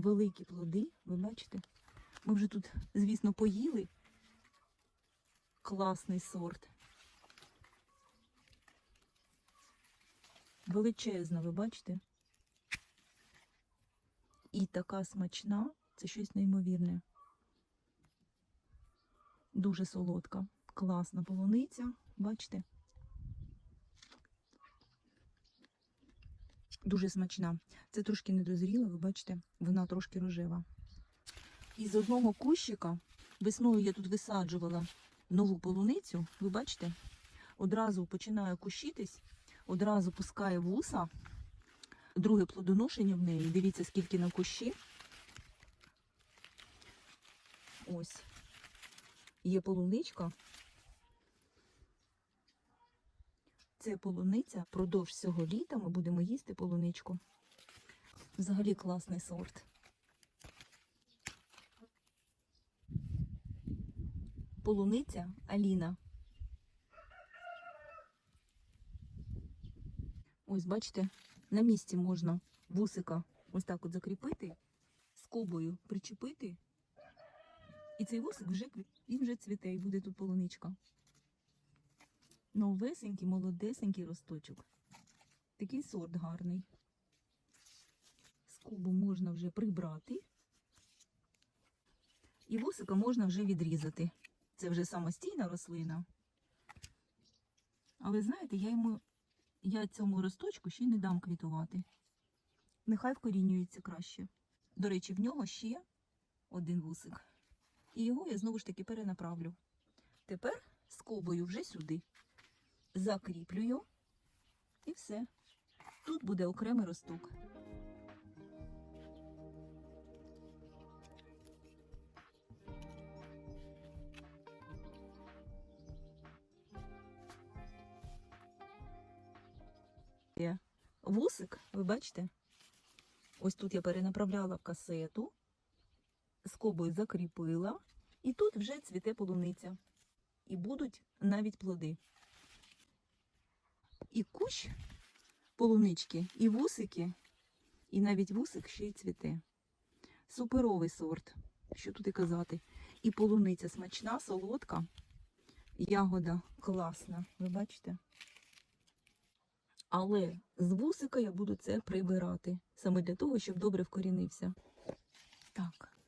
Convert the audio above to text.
великі плоди, ви бачите? Ми вже тут, звісно, поїли. Класний сорт. Величезна, ви бачите? І така смачна, це щось неймовірне. Дуже солодка, класна полуниця, бачите? Дуже смачна. Це трошки недозріла, ви бачите, вона трошки рожева. І з одного кущика весною я тут висаджувала нову полуницю, ви бачите, одразу починає кущитись, одразу пускає вуса, друге плодоношення в неї. Дивіться, скільки на кущі. Ось. Є полуничка. Це полуниця. Продовж цього літа ми будемо їсти полуничку. Взагалі класний сорт. Полуниця Аліна. Ось, бачите, на місці можна вусика ось так от закріпити, скобою причепити. І цей вусик вже, він вже цвіте і буде тут полуничка. Новесенький, молодесенький росточок. Такий сорт гарний. Скобу можна вже прибрати. І вусика можна вже відрізати. Це вже самостійна рослина. Але знаєте, я йому я цьому росточку ще не дам квітувати. Нехай вкорінюється краще. До речі, в нього ще один вусик. І його я знову ж таки перенаправлю. Тепер скобою вже сюди. Закріплюю і все. Тут буде окремий росток. Вусик, ви бачите? Ось тут я перенаправляла в касету, скобою закріпила, і тут вже цвіте полуниця. І будуть навіть плоди. І кущ полунички, і вусики, і навіть вусик ще й цвіте. Суперовий сорт, що тут і казати. І полуниця смачна, солодка, ягода класна, ви бачите? Але з вусика я буду це прибирати. Саме для того, щоб добре вкорінився. Так,